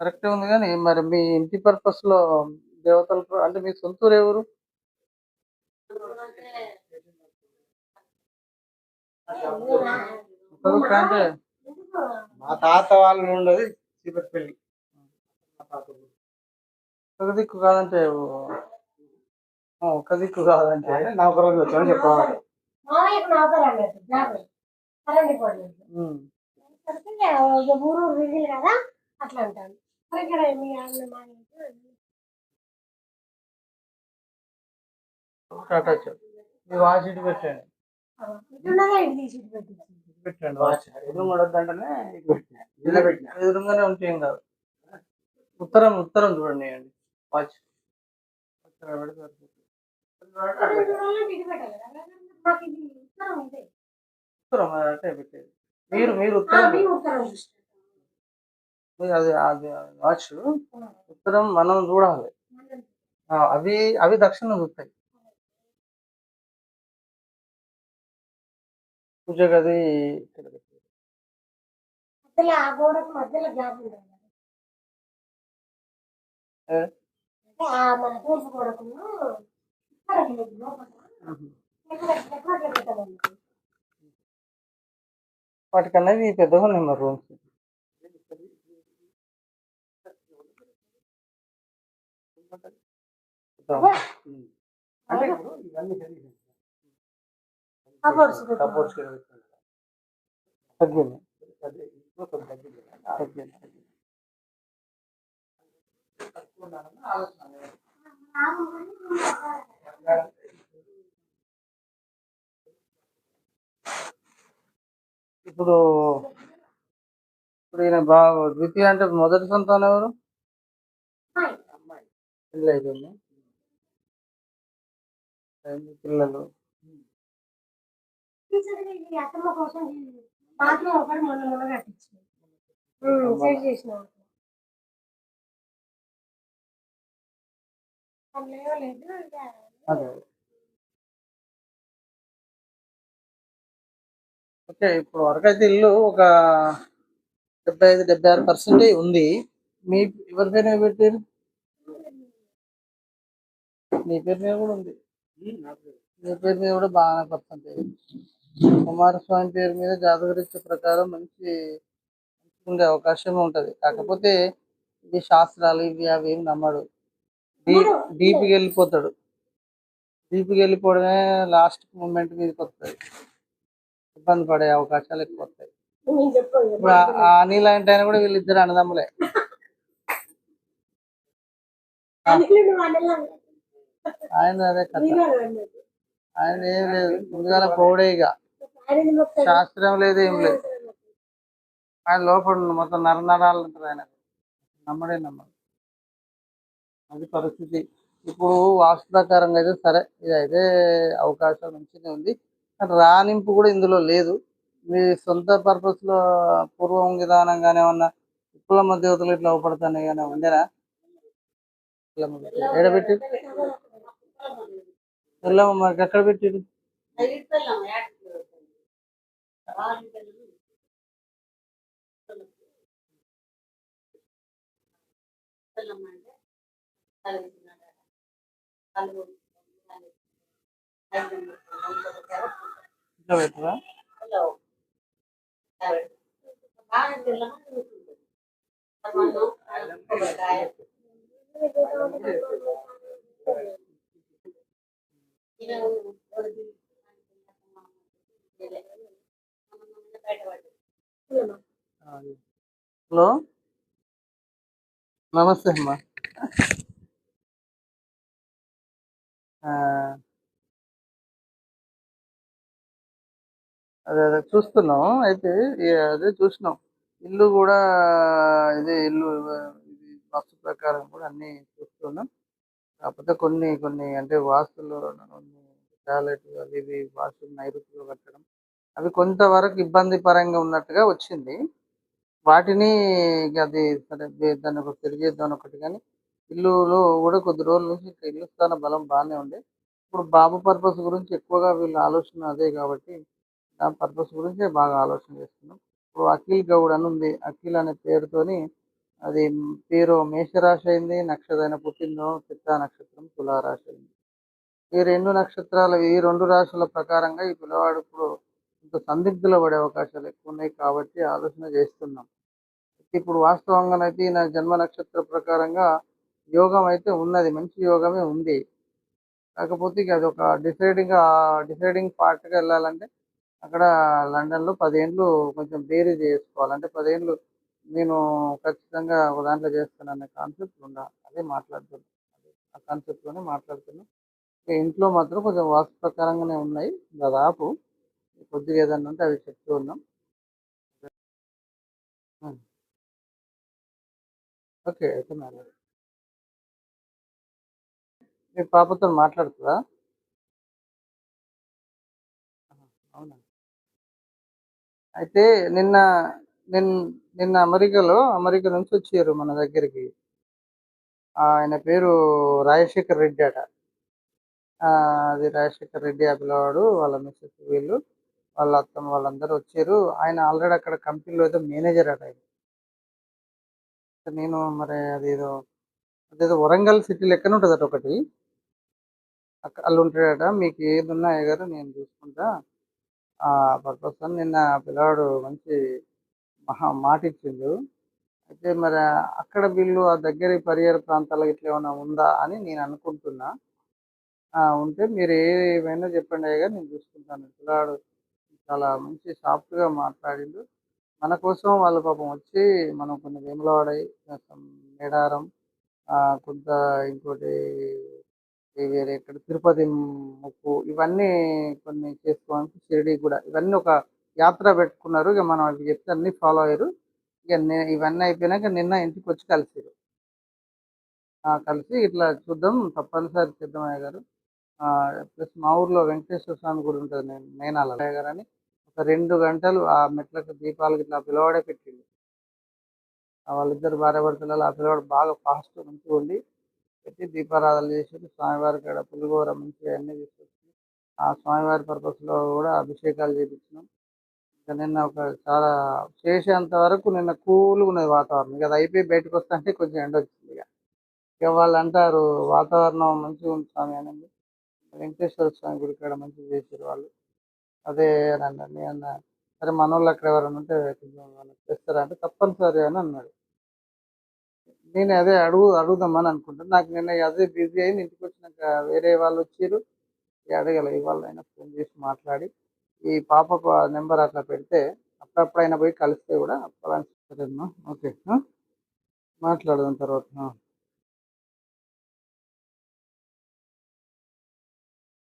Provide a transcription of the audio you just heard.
కరెక్టే ఉంది కానీ మరి మీ ఇంటి పర్పస్లో దేవతలు అంటే మీ సొంతూరు ఎవరు? మా తాత వాళ్ళు ఉండదు ఊరు. ఒక దిక్కు కాదంటే ఒక దిక్కు కాదంటే. వచ్చామని చెప్పవాలి కరెంట్ డిపార్ట్మెంట్ ఉమ్. ఊరు కదా అట్లా అంటాను మీ వాచ్ ఇటు పెట్టండి పెట్టండి వాచ్ ఎదురు ఉండొద్దంటేనే ఇటు పెట్టినా ఇలా పెట్టినా ఎదురుగానే ఉంటే ఏం కాదు ఉత్తరం ఉత్తరం చూడండి అండి వాచ్ ఉత్తరం పెడితే ఉత్తరం అది అంటే పెట్టేది మీరు మీరు ఉత్తరం మీ ఉత్తరం చూస్తాం మీరు అది అది వాచ్ ఉత్తరం మనం చూడాలి. అవి అవి దక్షిణం చూస్తాయి. పూజ గది వాటికన్నా ఇవి పెద్దగా ఉన్నాయి మరి రూమ్స్. అంటే ఇప్పుడు ఇవన్నీ. తగ్గింది? ఇప్పుడు తగ్గింది. తగ్గింది? ఈయన బాగా ద్వితీయ అంటే మొదటి సంతానం ఎవరు? పెళ్ళి అయిపోయింది? పిల్లలు. అదే. ఓకే ఇప్పుడు వరకు అయితే ఇల్లు ఒక డెబ్బై ఐదు డెబ్బై ఆరు పర్సెంటే ఉంది. మీ ఎవరికైనా పెట్టారు? మీ పేరు మీద కూడా ఉంది. మీ పేరు మీద కూడా బాగానే పర్సెంటేజ్ కుమారస్వామి పేరు మీద జాతకరీత్య ప్రకారం మంచి ఉండే అవకాశం ఉంటది. కాకపోతే ఇది శాస్త్రాలు ఇవి అవి ఏం నమ్మడు. డీప్కి వెళ్ళిపోతాడు. డీప్కి వెళ్ళిపోవడమే లాస్ట్ మూమెంట్ మీదకి వస్తుంది. ఇబ్బంది పడే అవకాశాలు ఎక్కువ వస్తాయి. ఇప్పుడు అనిల్ అంటే ఆయన కూడా వీళ్ళిద్దరు అన్నదమ్ములే. ఆయన అదే కథ. ఆయన ఏం లేదు. ముందుగాల పోవడే ఇక. శాస్త్రం లేదు ఏం లేదు. ఆయన లోపల మొత్తం నర నరాలు ఉంటుంది ఆయన. నమ్మడే నమ్మడు. అది పరిస్థితి. ఇప్పుడు వాస్తు ప్రకారంగా అయితే సరే ఇది అయితే అవకాశం మంచిగా ఉంది. కానీ రాణింపు కూడా ఇందులో లేదు. మీ సొంత పర్పస్లో పూర్వం విధానంగానే ఏమన్నా విప్లవ దేవతలు ఇట్లా అవపడుతున్నాయి కానీ ఉండేనా ఎడబెట్టి వెళ్ళాము మరి ఎక్కడ పెట్టిరు? ఇట్లా పెట్టరా? హలో నమస్తే అమ్మా. ఆ, అదే అదే చూస్తున్నాం. అయితే అదే చూసినాం. ఇల్లు కూడా ఇదే ఇల్లు ఇది వాస్తు ప్రకారం కూడా అన్ని చూస్తున్నాం. కాకపోతే కొన్ని కొన్ని అంటే వాస్తుల్లో కొన్ని టాయిలెట్ అవి ఇవి వాస్తు నైరుతిలో కట్టడం అవి కొంతవరకు ఇబ్బంది పరంగా ఉన్నట్టుగా వచ్చింది. వాటిని అది సరే దాన్ని ఒక తిరిగేద్దాం ఒకటి కానీ ఇల్లులో కూడా కొద్ది రోజుల నుంచి ఇల్లు స్థాన బలం బాగానే ఉంది ఇప్పుడు బాబు పర్పస్ గురించి ఎక్కువగా వీళ్ళ ఆలోచన అదే కాబట్టి ఆ పర్పస్ గురించే బాగా ఆలోచన చేస్తున్నాం. ఇప్పుడు అఖిల్ గౌడ్ అని ఉంది అఖిల్ అనే పేరుతోని అది పేరు మేషరాశి అయింది నక్షత్రం పుట్టిందో చిత్తా నక్షత్రం తులారాశి అయింది. ఈ రెండు నక్షత్రాలు ఈ రెండు రాశుల ప్రకారంగా ఈ పిల్లవాడు ఇప్పుడు కొంత సందిగ్ధులు పడే అవకాశాలు ఎక్కువ ఉన్నాయి కాబట్టి ఆలోచన చేస్తున్నాం. ఇప్పుడు వాస్తవంగానైతే నా జన్మ నక్షత్ర ప్రకారంగా యోగం అయితే ఉన్నది మంచి యోగమే ఉంది. కాకపోతే అది ఒక డిసైడింగ్ డిసైడింగ్ పార్ట్గా వెళ్ళాలంటే అక్కడ లండన్లో పదేండ్లు కొంచెం బేరీ చేసుకోవాలి. అంటే పదేండ్లు నేను ఖచ్చితంగా ఒక దాంట్లో చేస్తాననే కాన్సెప్ట్ ఉండాలి. అదే మాట్లాడుతున్నాను అదే ఆ కాన్సెప్ట్లోనే మాట్లాడుతున్నాను ఇంట్లో మాత్రం కొంచెం వాస్తు ప్రకారంగానే ఉన్నాయి. దాదాపు కొద్దిగా ఏదన్నా ఉంటే అవి చెప్తూ ఉన్నాం. ఓకే అయితే మరి. మీ పాపతో మాట్లాడుతుందా? అవునా? అయితే నిన్న నిన్న నిన్న అమెరికాలో అమెరికా నుంచి వచ్చారు మన దగ్గరికి. ఆయన పేరు రాజశేఖర్ రెడ్డి అట. ఆ, అది రాజశేఖర్ రెడ్డి ఆ పిల్లవాడు వాళ్ళ మిస్సెస్ వీళ్ళు వాళ్ళ అత్తమ్మ వాళ్ళందరూ వచ్చారు. ఆయన ఆల్రెడీ అక్కడ కంపెనీలో ఏదో మేనేజర్ అట ఆయన. నేను మరి అదేదో అదేదో వరంగల్ సిటీ లెక్కన ఉంటుంది అట ఒకటి. అక్కడ వాళ్ళు ఉంటాడట. మీకు ఏది ఉన్నాయో గారు నేను చూసుకుంటా. ఆ పర్పస్ అని నిన్న పిల్లవాడు మంచి మహా మాట ఇచ్చిండు అయితే మరి అక్కడ వీళ్ళు ఆ దగ్గర పరిహార ప్రాంతాలకు ఇట్లా ఏమైనా ఉందా అని నేను అనుకుంటున్నా. ఆ, ఉంటే మీరు ఏమైనా చెప్పండి అయ్యగా నేను చూసుకుంటాను. పిల్లవాడు చాలా మంచి సాఫ్ట్గా మాట్లాడిండు. మన కోసం వాళ్ళ పాపం వచ్చి మనం కొన్ని వేములవాడై మేడారం ఆ, కొంత ఇంకోటి వేరే ఇక్కడ తిరుపతి ముక్కు ఇవన్నీ కొన్ని చేసుకోవడానికి షిరిడి కూడా ఇవన్నీ ఒక యాత్ర పెట్టుకున్నారు. ఇక మనం అవి చెప్తే అన్ని ఫాలో అయ్యారు. ఇక ఇవన్నీ అయిపోయినాక నిన్న ఇంటికి వచ్చి కలిసారు. ఆ, కలిసి ఇట్లా చూద్దాం తప్పనిసరి సిద్ధమయ్య గారు. ప్లస్ మా ఊర్లో వెంకటేశ్వర స్వామి గుడి ఉంటుంది నేను నేనాల గారు అని. ఒక రెండు గంటలు ఆ మెట్లకు దీపాలకు ఇట్లా పిలవాడే పెట్టింది వాళ్ళిద్దరు భార్య భర్తలలో ఆ పిల్లవాడు బాగా ఫాస్ట్ మంచిగా ఉండి పెట్టి దీపారాధన చేసి స్వామివారి కాడ పులిగోర మంచిగా అన్నీ తీసుకొచ్చి ఆ స్వామివారి పర్పస్లో కూడా అభిషేకాలు చేయించినాం నిన్న ఒక చాలా చేసేంత వరకు నిన్న కూల్గా ఉన్నది వాతావరణం. ఇక అది అయిపోయి బయటకు వస్తుంటే కొంచెం ఎండ వచ్చింది ఇక. ఇక వాళ్ళు అంటారు వాతావరణం మంచిగా ఉంది స్వామి అని వెంకటేశ్వర స్వామి గుడి కాడ మంచిగా చేశారు వాళ్ళు. అదే అనండి నేను సరే మన వాళ్ళు అక్కడ ఎవరైనా ఉంటే కొంచెం చేస్తారా? అంటే తప్పనిసరి అని అన్నాడు. నేను అదే అడుగు అడుగుదామని అనుకుంటాను నాకు నిన్న అదే బిజీ అయింది. ఇంటికి వచ్చినాక వేరే వాళ్ళు వచ్చారు. ఇక అడగల ఇవాళ అయినా ఫోన్ చేసి మాట్లాడి. ఈ పాపకు నెంబర్ అట్లా పెడితే అప్పుడప్పుడైనా పోయి కలిస్తే కూడా అప్పుడమ్మా ఓకే. మాట్లాడదాం తర్వాత.